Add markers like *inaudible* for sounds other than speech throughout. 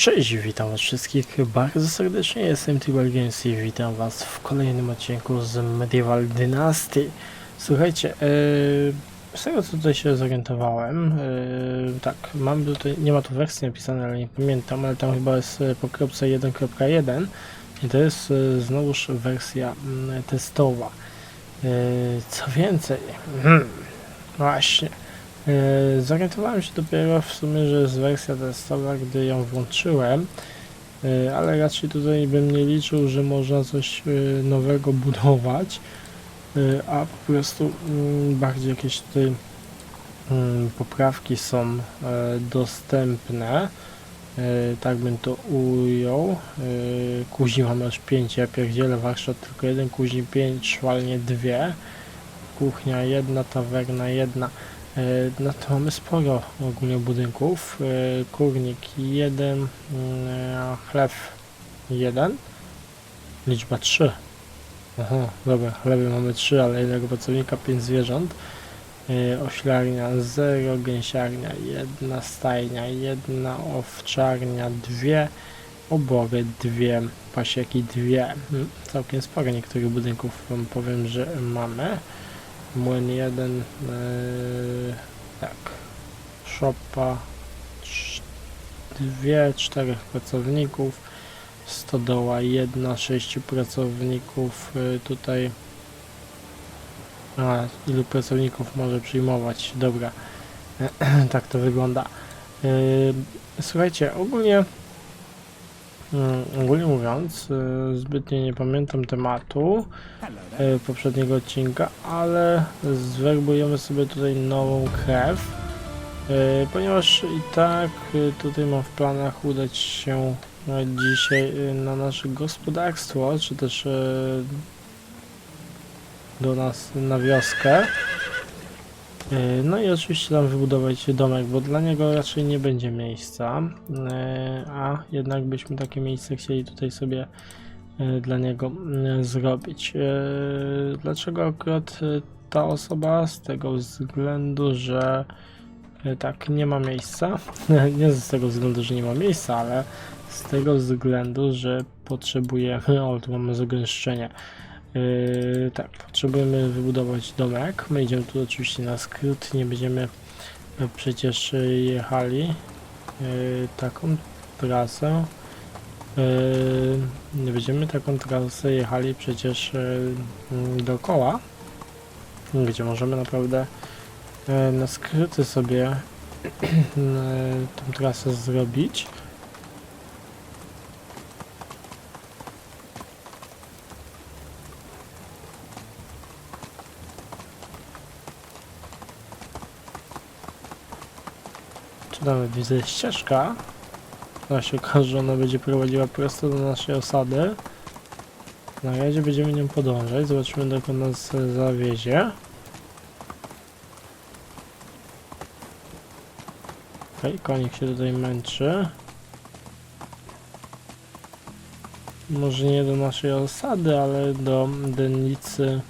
Cześć, witam was wszystkich bardzo serdecznie, jestem Tibal Games i witam was w kolejnym odcinku z Medieval Dynasty. Słuchajcie, yy, z tego co tutaj się zorientowałem, yy, tak, mam tutaj, nie ma tu wersji napisanej, ale nie pamiętam, ale tam chyba jest yy, po kropce 1.1 i to jest yy, znowuż wersja mm, testowa. Yy, co więcej, hmm, właśnie, Yy, Zorientowałem się dopiero w sumie, że jest wersja testowa, gdy ją włączyłem, yy, ale raczej tutaj bym nie liczył, że można coś yy, nowego budować, a po prostu mm, bardziej jakieś tutaj mm, poprawki są dostępne. Tak bym to ujął. Kuźni mamy aż 5, ja pierdzielę warsztat tylko jeden, kuźni 5, szwalnie dwie, kuchnia jedna, tawerna jedna. E, No to mamy sporo ogólnie budynków. E, Kurnik 1, chleb 1, liczba 3. Aha, dobra, chleby mamy 3, ale jednego pracownika, 5 zwierząt. E, Oślarnia 0, gęsiarnia 1, stajnia 1, owczarnia 2, obory 2, pasieki 2. Hmm, Całkiem sporo niektórych budynków powiem, że mamy. Młyn jeden, yy, tak, szopa, cz- dwie, czterech pracowników, stodoła jedna, sześciu pracowników, yy, tutaj, a, ilu pracowników może przyjmować, dobra, *clears throat* tak to wygląda. Yy, słuchajcie, ogólnie, ogólnie mówiąc, yy, zbytnio nie pamiętam tematu, e, poprzedniego odcinka, ale zwerbujemy sobie tutaj nową krew, e, ponieważ i tak tutaj mam w planach udać się dzisiaj na nasze gospodarstwo, czy też do nas na wioskę. E, No i oczywiście tam wybudować domek, bo dla niego raczej nie będzie miejsca, e, a jednak byśmy takie miejsce chcieli tutaj sobie e, dla niego zrobić. Dlaczego akurat ta osoba? Z tego względu, że tak, nie ma miejsca. *laughs* Nie z tego względu, że nie ma miejsca, ale z tego względu, że potrzebujemy, *laughs* o tu mamy zagęszczenie. E, tak, potrzebujemy wybudować domek. My idziemy tu oczywiście na skrót, nie będziemy e, przecież e, jechali e, taką trasę. Yy, nie będziemy taką trasę jechali przecież yy, dookoła, gdzie możemy naprawdę yy, na skróty sobie yy, *clears throat* tą trasę zrobić. Nawet widzę ścieżka. Ona się okaże, że ona będzie prowadziła prosto do naszej osady. Na razie będziemy nią podążać, zobaczymy dokąd nas zawiezie. Okej, konik się tutaj męczy. Może nie do naszej osady, ale do dennicy.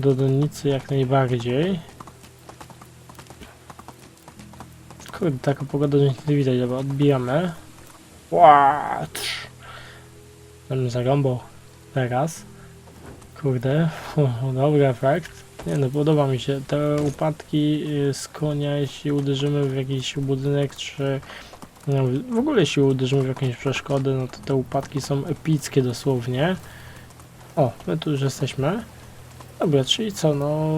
Do dennicy jak najbardziej. Kurde, taka pogoda, że nic nie widać, dobra, odbijamy. Łatrz! Będę zarąbał teraz. Kurde, dobry efekt. Nie no, podoba mi się. Te upadki y, z konia, jeśli uderzymy w jakiś budynek, czy no, w ogóle jeśli uderzymy w jakąś przeszkodę, no to te upadki są epickie dosłownie. O, my tu już jesteśmy. Dobra, czyli co, no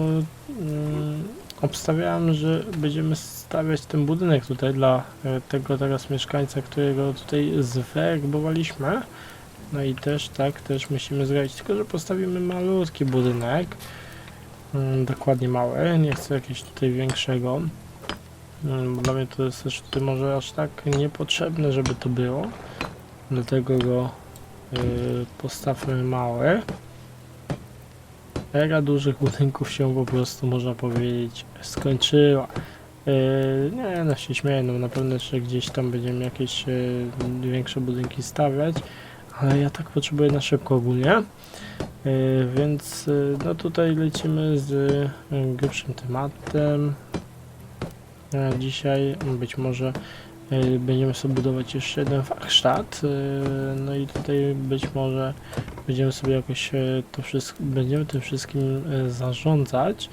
mm, obstawiałem, że będziemy stawiać ten budynek tutaj dla e, tego teraz mieszkańca, którego tutaj zwerbowaliśmy. No i też tak, też musimy zrobić, tylko że postawimy malutki budynek, mm, dokładnie mały, nie chcę jakiegoś tutaj większego, mm, bo dla mnie to jest też tutaj może aż tak niepotrzebne, żeby to było, dlatego go y, postawmy mały. Era dużych budynków się po prostu, można powiedzieć, skończyła. Yy, nie, no się śmieję, no na pewno jeszcze gdzieś tam będziemy jakieś yy, większe budynki stawiać, ale ja tak potrzebuję na szybko ogólnie. Yy, więc yy, no tutaj lecimy z yy, grubszym tematem. Dzisiaj być może będziemy sobie budować jeszcze jeden warsztat. Yy, no i tutaj być może będziemy sobie jakoś yy, to wszystko, będziemy tym wszystkim zarządzać.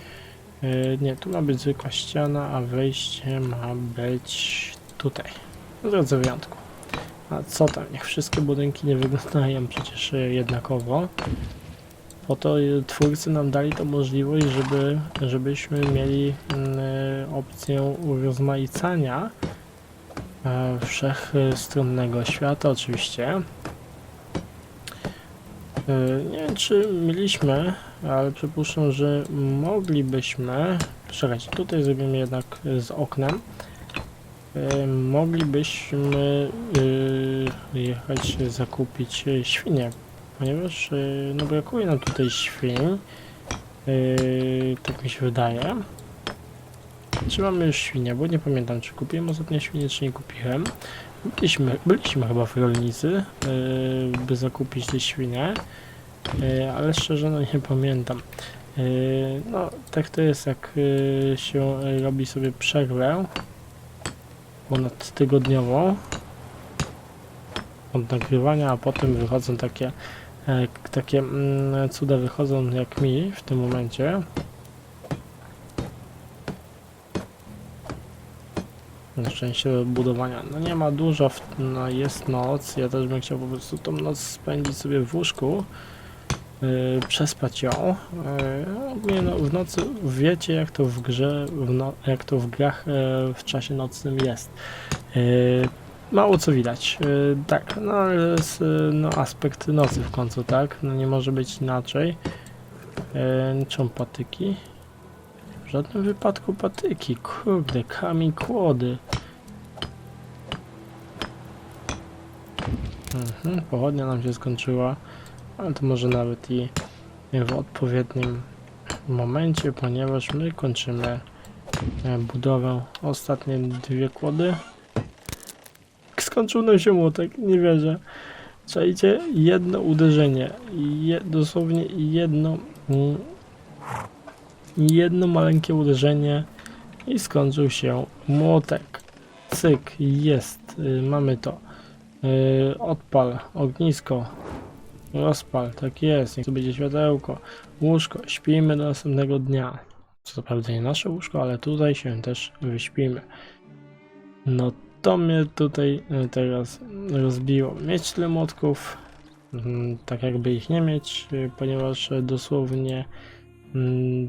Nie, tu ma być zwykła ściana, a wejście ma być tutaj. W drodze wyjątku. A co tam, niech wszystkie budynki nie wyglądają przecież jednakowo. Po to twórcy nam dali tą możliwość, żeby, żebyśmy mieli mm, opcję urozmaicania e, wszechstronnego świata oczywiście. Y, Nie wiem czy mieliśmy, ale przypuszczam, że moglibyśmy... Czekajcie, tutaj zrobimy jednak z oknem. Y, Moglibyśmy jechać zakupić świnie, ponieważ no brakuje nam tutaj świń. Tak mi się wydaje. Czy mamy już świnie? Bo nie pamiętam, czy kupiłem ostatnio świnie, czy nie kupiłem. Byliśmy, byliśmy chyba w rolnicy, yy, by zakupić te świnie, yy, ale szczerze no nie pamiętam. Yy, no, tak to jest, jak yy, się robi sobie przerwę ponadtygodniową od nagrywania, a potem wychodzą takie e, takie mm, cuda wychodzą jak mi w tym momencie. Na szczęście budowania. No nie ma dużo, w, no jest noc. Ja też bym chciał po prostu tą noc spędzić sobie w łóżku. Yy, przespać ją. Yy, ogólnie no, w nocy wiecie jak to w grze, w no, jak to w grach yy, w czasie nocnym jest. Yy, mało co widać. Yy, tak, no ale jest yy, no, aspekt nocy w końcu, tak? No nie może być inaczej. Yy, czą patyki? W żadnym wypadku patyki. Kurde, kamień kłody. Mhm, pochodnia nam się skończyła, ale to może nawet i w odpowiednim momencie, ponieważ my kończymy e, budowę. Ostatnie dwie kłody. Skończył nam się młotek, nie wierzę. Czajcie, jedno uderzenie, je, dosłownie jedno, mm, jedno maleńkie uderzenie i skończył się młotek. Cyk, jest, y, mamy to. Y, odpal, ognisko, rozpal, tak jest, niech to będzie światełko, łóżko, śpimy do następnego dnia. Co prawda nie nasze łóżko, ale tutaj się też wyśpimy. No to mnie tutaj y, teraz rozbiło. Mieć tyle młotków, mm, tak jakby ich nie mieć, ponieważ dosłownie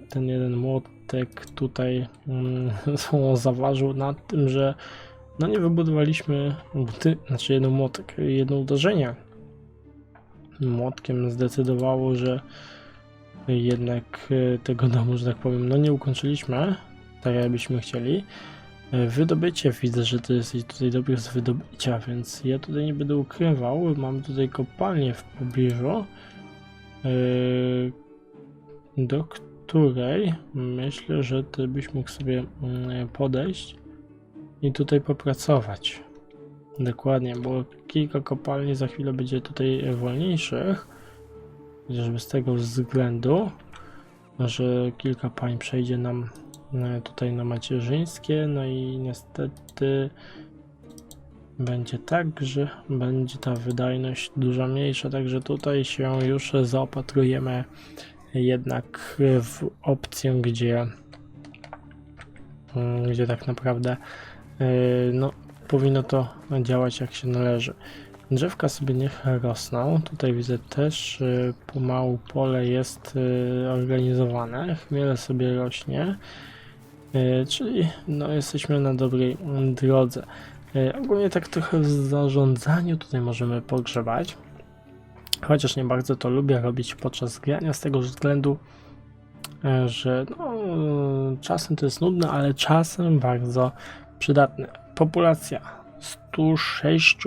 ten jeden młotek tutaj mm, *laughs* zaważył na tym, że no nie wybudowaliśmy buty, znaczy jedno młotek, jedno uderzenie młotkiem zdecydowało, że jednak e, tego domu, że tak powiem, no nie ukończyliśmy tak jakbyśmy chcieli. E, Wydobycie widzę, że to jest tutaj dobry z wydobycia, więc ja tutaj nie będę ukrywał. Mam tutaj kopalnię w pobliżu, e, do której myślę, że ty byś mógł sobie mm, podejść i tutaj popracować. Dokładnie, bo kilka kopalni za chwilę będzie tutaj wolniejszych. Chociażby z tego względu, że kilka pań przejdzie nam e, tutaj na macierzyńskie, no i niestety będzie tak, że będzie ta wydajność dużo mniejsza, także tutaj się już zaopatrujemy jednak w opcję, gdzie, mm, gdzie tak naprawdę e, no, powinno to działać jak się należy. Drzewka sobie niech rosną. Tutaj widzę też y, pomału pole jest organizowane. Chmiele sobie rośnie. Czyli no, jesteśmy na dobrej drodze. Ogólnie tak trochę w zarządzaniu tutaj możemy pogrzebać. Chociaż nie bardzo to lubię robić podczas grania z tego względu, y, że no, czasem to jest nudne, ale czasem bardzo przydatne. Populacja 106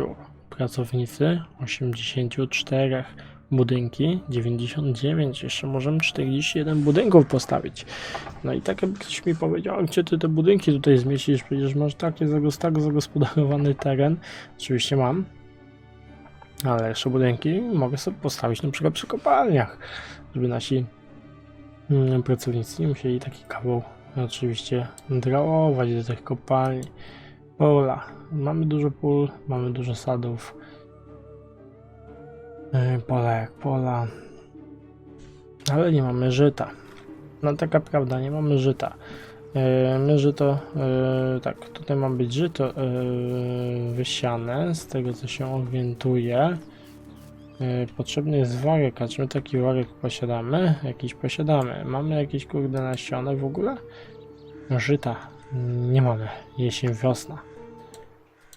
pracownicy, 84 budynki, 99, jeszcze możemy 41 budynków postawić. No i tak jakby ktoś mi powiedział, gdzie ty te budynki tutaj zmieścisz, przecież masz takie, tak zagospodarowany teren. Oczywiście mam. Ale jeszcze budynki mogę sobie postawić na przykład przy kopalniach, żeby nasi mm, pracownicy nie musieli taki kawał oczywiście drałować do tych kopalni. Pola. Mamy dużo pól, mamy dużo sadów. Yy, Pola jak pola. Ale nie mamy żyta. No taka prawda, nie mamy żyta. Yy, My żyto, yy, tak, tutaj ma być żyto yy, wysiane, z tego co się orientuję. Yy, Potrzebny jest warek, a czy my taki warek posiadamy? Jakiś posiadamy. Mamy jakieś kurde nasione w ogóle? Żyta nie mamy. Jesień, wiosna.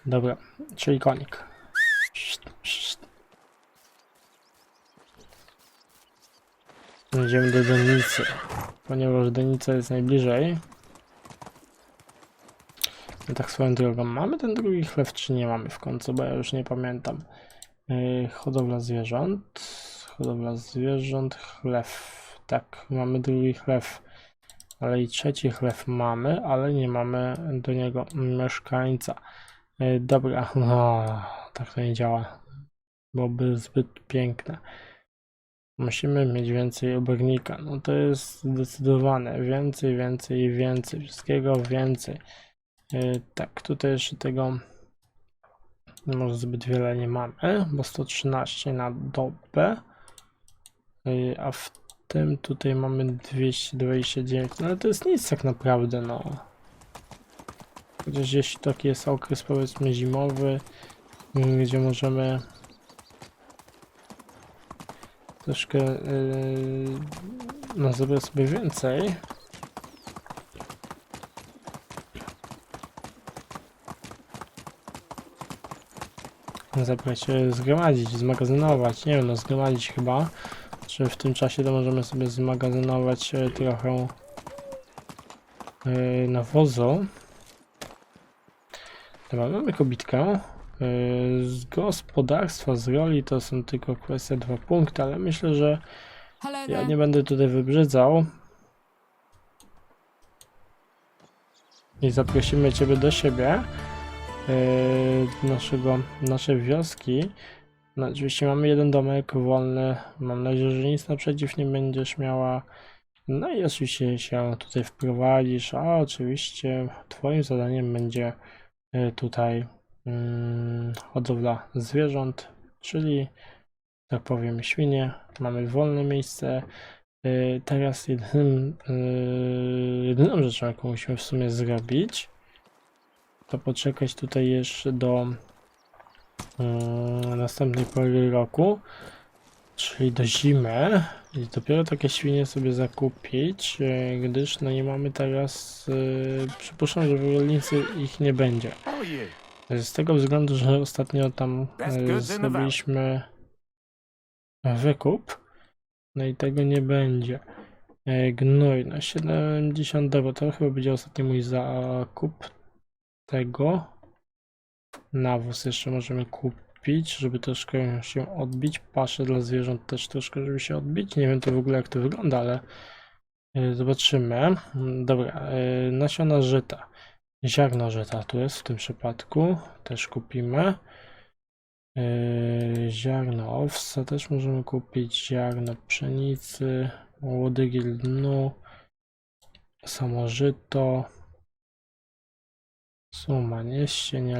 Dobra, czyli konik. Idziemy do Donicy, ponieważ Donica jest najbliżej. No tak swoją drogą, mamy ten drugi chlew, czy nie mamy w końcu, bo ja już nie pamiętam. Yy, hodowla zwierząt, hodowla zwierząt, chlew. Tak, mamy drugi chlew, ale i trzeci chlew mamy, ale nie mamy do niego mieszkańca. Yy, dobra, *laughs* no, tak to nie działa. Byłoby zbyt piękne. Musimy mieć więcej obornika. No to jest zdecydowane. Więcej, więcej i więcej. Wszystkiego więcej. Yy, tak, tutaj jeszcze tego może zbyt wiele nie mamy, bo 113 na dobę. Yy, a w tym tutaj mamy 229. No ale to jest nic tak naprawdę, no. Chociaż jeśli taki jest okres powiedzmy zimowy, yy, gdzie możemy troszkę yy, no sobie więcej. Zabrać, e, zgromadzić, zmagazynować, nie wiem, no zgromadzić chyba. Czy w tym czasie to możemy sobie zmagazynować e, trochę yy, nawozu. Dobra, mamy kobitkę. Yy, Z gospodarstwa, z roli to są tylko kwestie dwa punkty, ale myślę, że ja nie będę tutaj wybrzydzał. I zaprosimy Ciebie do siebie, naszego, naszej wioski. No, oczywiście mamy jeden domek wolny. Mam nadzieję, że nic naprzeciw nie będziesz miała. No i oczywiście się tutaj wprowadzisz, a oczywiście Twoim zadaniem będzie yy, tutaj mm, hodowla zwierząt, czyli tak powiem świnie. Mamy wolne miejsce. Yy, Teraz jedynym, yy, jedyną rzeczą, jaką musimy w sumie zrobić, to poczekać tutaj jeszcze do yy, następnej pory roku, czyli do zimy i dopiero takie świnie sobie zakupić, yy, gdyż no nie mamy teraz, yy, przypuszczam, że w rolnicy ich nie będzie. Z tego względu, że ostatnio tam valley. zrobiliśmy wykup, no i tego nie będzie. Gnój na 70 euro, to chyba będzie ostatni mój zakup tego. Nawóz jeszcze możemy kupić, żeby troszkę się odbić. Pasze dla zwierząt też troszkę, żeby się odbić. Nie wiem to w ogóle jak to wygląda, ale e, zobaczymy. Dobra, e, nasiona żyta. Ziarno żyta tu jest w tym przypadku, też kupimy. Yy, ziarno owsa też możemy kupić, ziarno pszenicy, łodygiel dnu, samo żyto, suma nie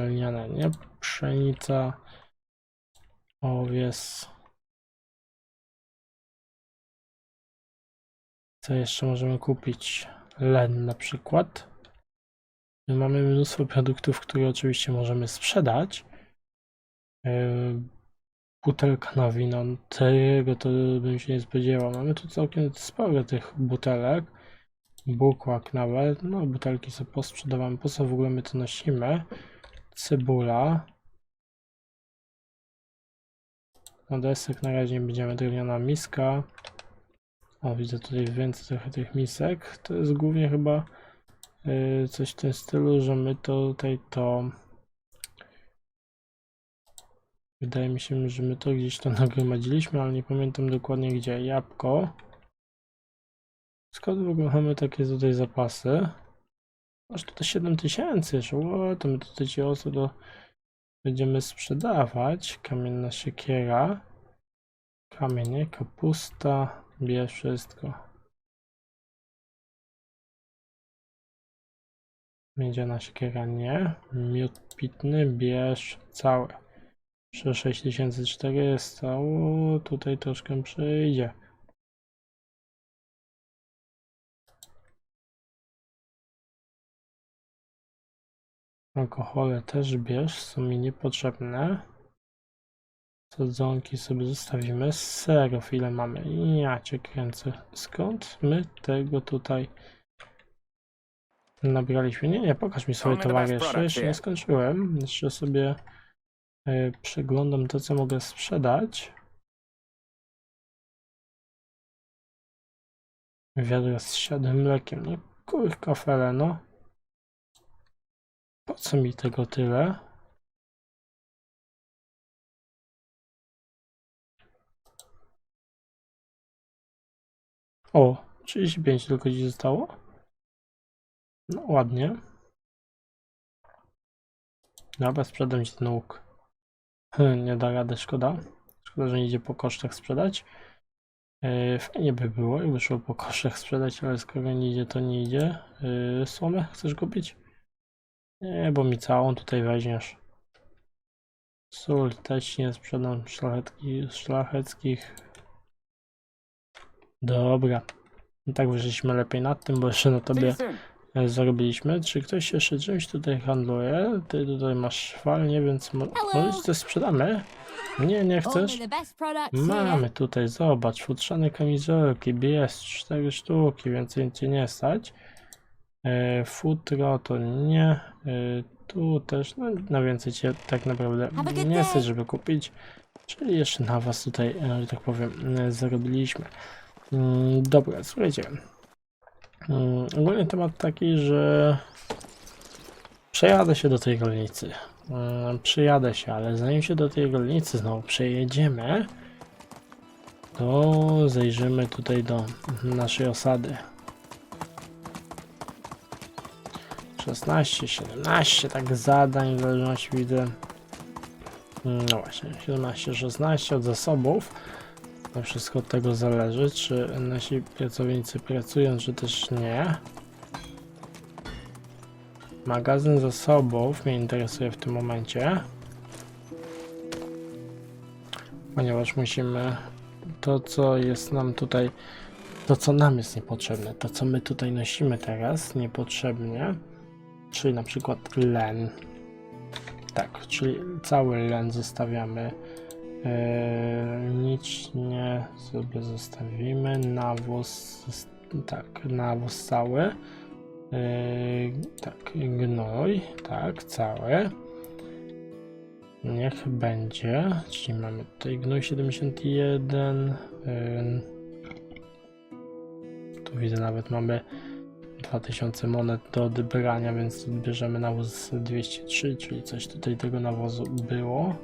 lniana, nie pszenica, owies. Co jeszcze możemy kupić? Len na przykład. My Mamy mnóstwo produktów, które oczywiście możemy sprzedać. Yy, Butelka na wino, tego to bym się nie spodziewał. Mamy tu całkiem sporo tych butelek. Bukłak nawet. No, butelki sobie posprzedawamy. Po co w ogóle my to nosimy? Cebula. No desek na razie nie będziemy. Drewniana miska. O, widzę tutaj więcej trochę tych misek. To jest głównie chyba yy, coś w tym stylu, że my to tutaj to wydaje mi się, że my to gdzieś to *laughs* nagromadziliśmy, ale nie pamiętam dokładnie gdzie. Jabłko. Skąd w ogóle mamy takie tutaj zapasy? Aż tutaj 7000 jeszcze. O, to my tutaj ci osób do będziemy sprzedawać. Kamienna siekiera. Kamienie, kapusta, bierz wszystko. Miedziana siekiera nie. Miód pitny bierz cały. Przy 6400. O, tutaj troszkę przyjdzie. Alkohole też bierz, są mi niepotrzebne. Sadzonki sobie zostawimy. Serów ile mamy? Ja cię kręcę. Skąd my tego tutaj nabraliśmy? Nie, nie, pokaż mi the towary jeszcze. Jeszcze nie skończyłem. Jeszcze sobie e, przeglądam to, co mogę sprzedać. Wiadro z siadłym mlekiem. No kurka fele, no. Po co mi tego tyle? O, 35 tylko ci zostało. No ładnie. Dobra, sprzedam ci ten łuk. Hm, Nie da rady, szkoda. Szkoda, że nie idzie po kosztach sprzedać. Yy, fajnie by było, jakby szło po kosztach sprzedać, ale skoro nie idzie, to nie idzie. Yy, słomę chcesz kupić? Nie, bo mi całą tutaj weźmiesz. Sól też nie sprzedam szlachetki, szlacheckich. Dobra. I tak wyszliśmy lepiej nad tym, bo jeszcze na tobie e, zarobiliśmy. Czy ktoś jeszcze czymś tutaj handluje? Ty tutaj masz falnie, więc mo może coś sprzedamy? Nie, nie chcesz? Mamy tutaj, zobacz, futrzane kamizelki, BS 4 sztuki, więcej cię nie stać. E, futro to nie. E, tu też, no na więcej cię tak naprawdę nie stać, żeby kupić. Czyli jeszcze na was tutaj, e, że tak powiem, zarobiliśmy. Mm, Dobra, słuchajcie. Mm, Ogólnie temat taki, że przejadę się do tej rolnicy. Mm, Przyjadę się, ale zanim się do tej rolnicy znowu przejedziemy, to zajrzymy tutaj do naszej osady. 16, 17, tak zadań, w zależności widzę. No właśnie, 17, 16 od zasobów. To wszystko od tego zależy, czy nasi pracownicy pracują, czy też nie. Magazyn zasobów mnie interesuje w tym momencie. Ponieważ musimy to, co jest nam tutaj, to, co nam jest niepotrzebne, to, co my tutaj nosimy teraz niepotrzebnie, czyli na przykład len. Tak, czyli cały len zostawiamy. Eee, nic nie sobie zostawimy. Nawóz, tak, nawóz cały. Eee, tak, gnój, tak, cały. Niech będzie. Czyli mamy tutaj gnój 71. Eee, tu widzę nawet mamy 2000 monet do odebrania, więc odbierzemy nawóz 203, czyli coś tutaj tego nawozu było.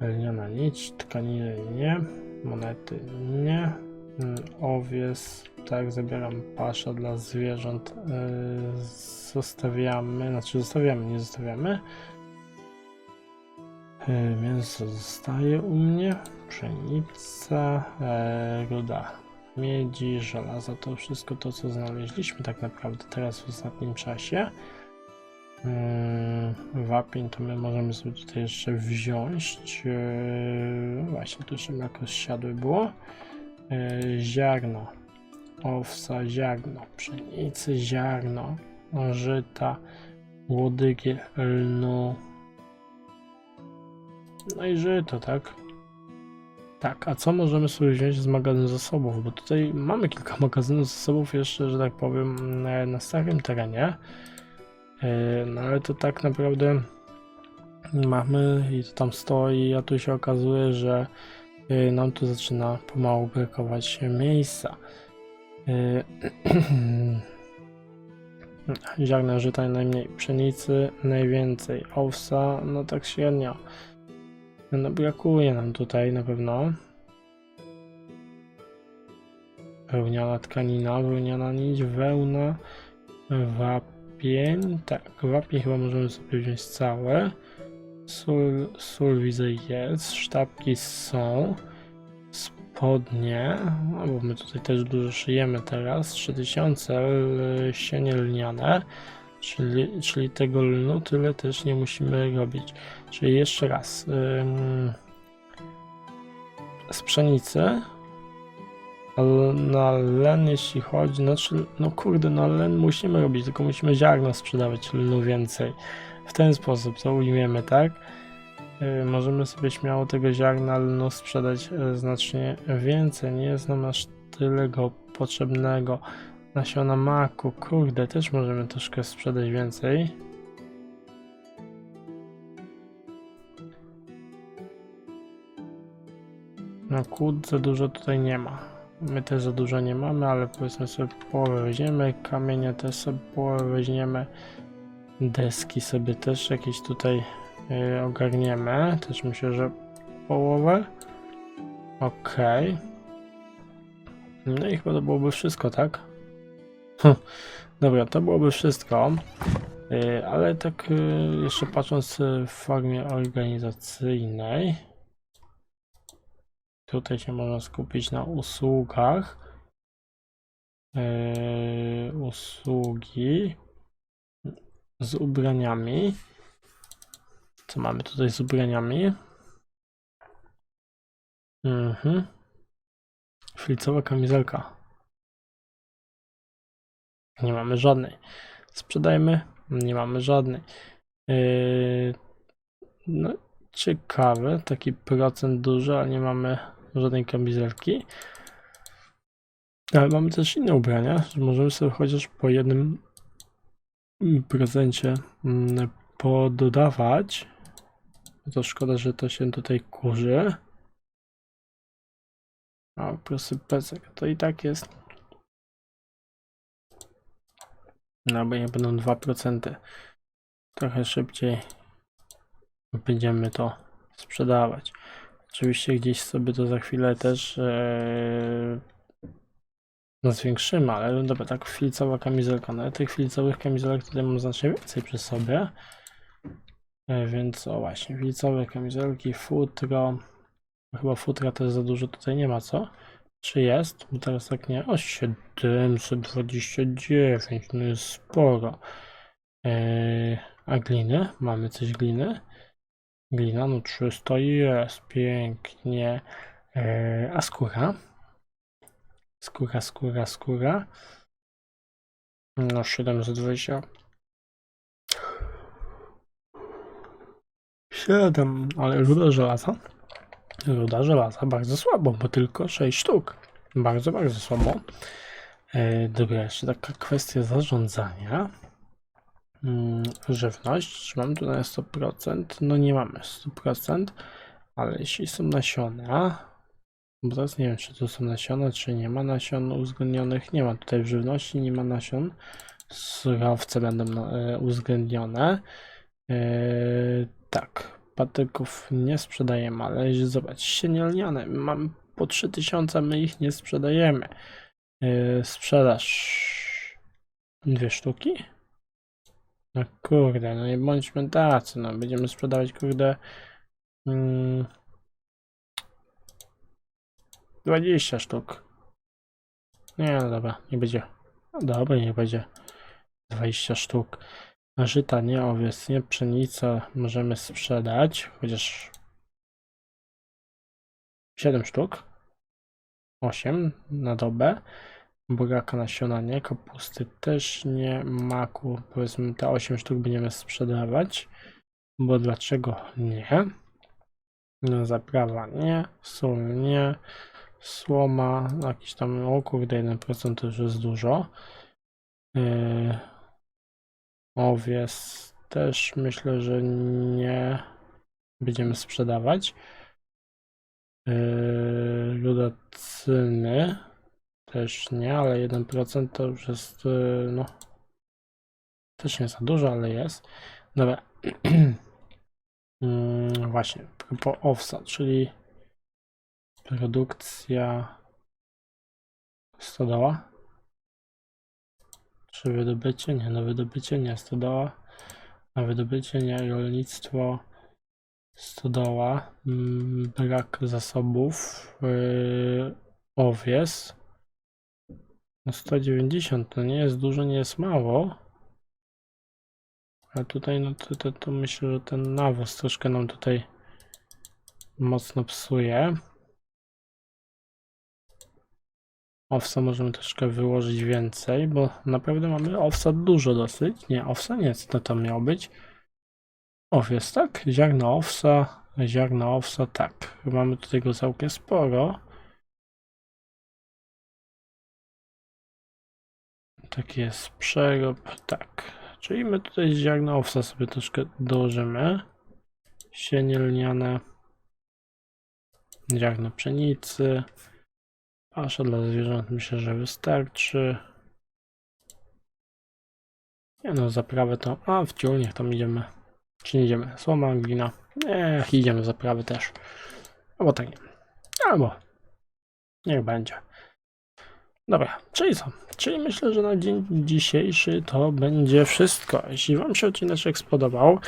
Lniana nić, tkaniny nie, monety nie, Mm, owies, tak, zabieram pasza dla zwierząt, yy, zostawiamy, znaczy zostawiamy, nie zostawiamy. Yy, mięso zostaje u mnie, pszenica, yy, ruda miedzi, żelaza, to wszystko to, co znaleźliśmy tak naprawdę teraz w ostatnim czasie. Mm, Wapień to my możemy sobie tutaj jeszcze wziąć. Yy, Właśnie, tu jeszcze mleko siadłe było. Yy, Ziarno. Owsa, ziarno. Pszenicy, ziarno. Żyta. Łodygi, lnu. No i żyto, tak? Tak, a co możemy sobie wziąć z magazynu zasobów? Bo tutaj mamy kilka *laughs* magazynów zasobów jeszcze, że tak powiem, na- starym terenie. Yy, No ale to tak naprawdę mamy i to tam stoi, a tu się okazuje, że yy, nam tu zaczyna pomału brakować miejsca. *clears throat* Ziarna żyta najmniej, pszenicy najwięcej, owsa no tak średnio. No brakuje nam tutaj na pewno. Wełniana tkanina, wełniana nić, wełna, wapień. Tak, wapień chyba możemy sobie wziąć całe. Sól, sól widzę jest, sztabki są, spodnie, no bo my tutaj też dużo szyjemy teraz, 3000 l- sienie lniane, czyli, czyli tego lnu tyle też nie musimy robić. Czyli jeszcze raz, z pszenicy, na len jeśli chodzi, znaczy, no kurde, na len musimy robić, tylko musimy ziarno sprzedawać lnu więcej. W ten sposób to ujmiemy, tak? Yy, możemy sobie śmiało tego ziarna lnu sprzedać yy, znacznie więcej. Nie jest nam aż tyle go potrzebnego. Nasiona maku, kurde, też możemy troszkę sprzedać więcej. No kłód za dużo tutaj nie ma. My też za dużo nie mamy, ale powiedzmy sobie połowę weźmiemy, kamienie też sobie połowę weźmiemy, deski sobie też jakieś tutaj y, ogarniemy. Też myślę, że połowę. Okej. No i chyba to byłoby wszystko, tak? *laughs* Dobra, to byłoby wszystko. Y, ale tak y, jeszcze patrząc y, w formie organizacyjnej. Tutaj się można skupić na usługach. Usługi z ubraniami. Co mamy tutaj z ubraniami? Mhm. Kamizelka. Nie mamy żadnej. Sprzedajmy. Nie mamy żadnej. Yy, no, ciekawe, taki procent duży, a nie mamy żadnej kamizelki. Ale mamy też inne ubrania, że możemy sobie chociaż po jednym procencie mm, pododawać. To szkoda, że to się tutaj kurzy. A, prosty pecek, to i tak jest. No, bo nie będą 2%. Trochę szybciej będziemy to sprzedawać. Oczywiście gdzieś sobie to za chwilę też no zwiększymy, ale dobra, tak filcowa kamizelka. No tych filcowych kamizelek tutaj mam znacznie więcej przy sobie. E, więc o właśnie, filcowe kamizelki, futro. Chyba futra też za dużo tutaj nie ma, co? Czy jest? Bo teraz tak nie. O, 729, no jest sporo. E, a gliny? Mamy coś gliny? Glina, no 300 jest, pięknie. E, a skóra? Skóra, skóra, skóra. No 720. 7, ale ruda żelaza. Ruda żelaza bardzo słabo, bo tylko 6 sztuk. Bardzo, bardzo słabo. E, dobra, jeszcze taka kwestia zarządzania. Mm, żywność, czy mam tu na 100%? No nie mamy 100%, ale jeśli są nasiona, bo teraz nie wiem, czy tu są nasiona, czy nie ma nasion uwzględnionych. Nie ma tutaj w żywności, nie ma nasion. Surowce będą e, uwzględnione. E, tak, patyków nie sprzedajemy, ale zobacz, sienie lniane. Mamy po 3000, my ich nie sprzedajemy. E, sprzedaż dwie sztuki. No kurde, no nie bądźmy tacy, no będziemy sprzedawać kurde mm, 20 sztuk. Nie, no dobra, nie będzie. No dobra, nie będzie. 20 sztuk. Żyta, nie owiec, nie pszenica możemy sprzedać, chociaż 7 sztuk. 8 na dobę. Buraka nasiona nie, kapusty też nie, maku powiedzmy te 8 sztuk będziemy sprzedawać, bo dlaczego nie? No zaprawa nie, sól nie, słoma, jakiś tam, o kurde 1% to już jest dużo. Yy, owies też myślę, że nie będziemy sprzedawać. Yy, ludacyny też nie, ale 1% to już jest, yy, no, też nie za dużo, ale jest. Dobra. *clears throat* Mm, właśnie, po owsa, czyli produkcja stodoła. Czy wydobycie? Nie, no wydobycie nie, stodoła. A wydobycie nie, rolnictwo. Stodoła, mm, brak zasobów, yy, owies. No 190 to nie jest dużo, nie jest mało. A tutaj no to, to, to myślę, że ten nawóz troszkę nam tutaj mocno psuje. Owsa możemy troszkę wyłożyć więcej, bo naprawdę mamy owsa dużo dosyć. Nie, owsa nie, co to tam miało być? Owiec, tak? Ziarno owsa, ziarno owsa, tak. Mamy tutaj go całkiem sporo. Tak jest, przerob, tak. Czyli my tutaj ziarno owsa sobie troszkę dołożymy. Sienie lniane. Ziarno pszenicy. Pasza dla zwierząt myślę, że wystarczy. Nie no, zaprawę to... A, w ciul, niech tam idziemy. Czy nie idziemy? Słoma, glina. Nie, idziemy w zaprawę też. Albo tak nie. Albo. Niech będzie. Dobra, czyli co? Czyli myślę, że na dzień dzisiejszy to będzie wszystko. Jeśli Wam się odcinek spodobał,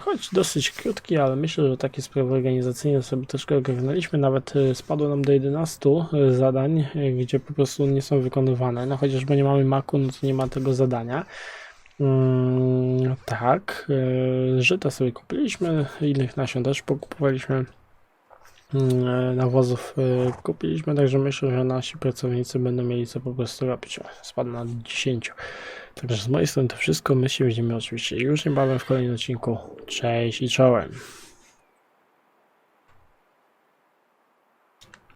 choć dosyć krótki, ale myślę, że takie sprawy organizacyjne sobie troszkę ogarnęliśmy. Nawet yy, spadło nam do 11 yy, zadań, gdzie po prostu nie są wykonywane. No chociażby nie mamy maku, no to nie ma tego zadania. Mm, tak, żyta sobie kupiliśmy, innych nasion też pokupowaliśmy. Mm, nawozów y, kupiliśmy, także myślę, że nasi pracownicy będą mieli co po prostu robić. Spadł na 10. Także z mojej strony to wszystko. My się widzimy oczywiście już niebawem w kolejnym odcinku. Cześć i czołem.